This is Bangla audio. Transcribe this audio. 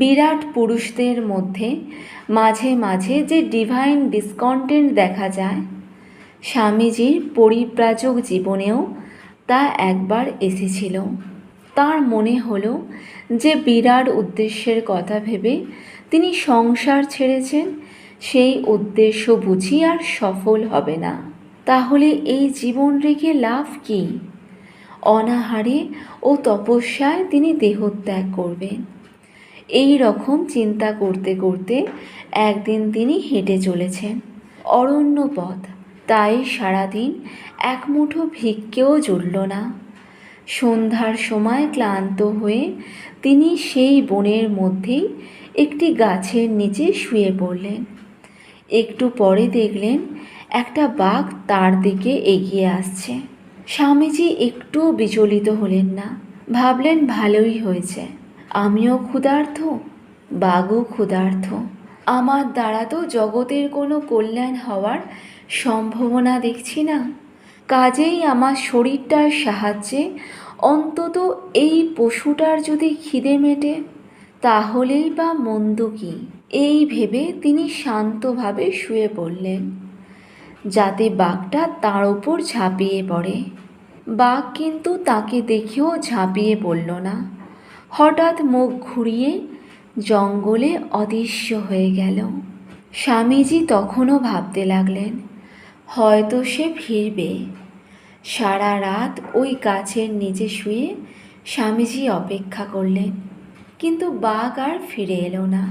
বিরাট পুরুষদের মধ্যে মাঝে মাঝে যে ডিভাইন ডিসকন্টেন্ট দেখা যায়, স্বামীজির পরিব্রাজক জীবনেও তা একবার এসেছিল। তার মনে হলো যে বিরাট উদ্দেশ্যের কথা ভেবে তিনি সংসার ছেড়েছেন, সেই উদ্দেশ্য বুঝি আর সফল হবে না। তাহলে এই জীবন রেখে লাভ কী? অনাহারে ও তপস্যায় তিনি দেহত্যাগ করবেন। এই রকম চিন্তা করতে করতে একদিন তিনি হেঁটে চলেছেন। অরণ্য পথ তাই সারাদিন এক মুঠো ভিক্ষেও জুটল না। সন্ধ্যার সময় ক্লান্ত হয়ে তিনি সেই বনের মধ্যেই একটি গাছের নিচে শুয়ে পড়লেন। একটু পরে দেখলেন একটা বাঘ তার দিকে এগিয়ে আসছে। স্বামীজি একটু বিচলিত হলেন না। ভাবলেন ভালোই হয়েছে। আমিও ক্ষুধার্থ বাঘও ক্ষুধার্থ আমার দ্বারা তো জগতের কোনো কল্যাণ হওয়ার সম্ভাবনা দেখছি না। কাজেই আমার শরীরটার সাহায্যে অন্তত এই পশুটার যদি খিদে মেটে, তাহলেই বা মন্দ কী? এই ভেবে তিনি শান্তভাবে শুয়ে পড়লেন, যাতে বাঘটা তার ওপর ঝাঁপিয়ে পড়ে। বাঘ কিন্তু তাকে দেখেও ঝাঁপিয়ে পড়ল না। হঠাৎ মুখ ঘুরিয়ে জঙ্গলে অদৃশ্য হয়ে গেল। স্বামীজি তখনও ভাবতে লাগলেন, হয়তো সে ফিরবে। সারা রাত ওই গাছের নিচে শুয়ে স্বামীজি অপেক্ষা করলেন, কিন্তু বাঘ আর ফিরে এলো না।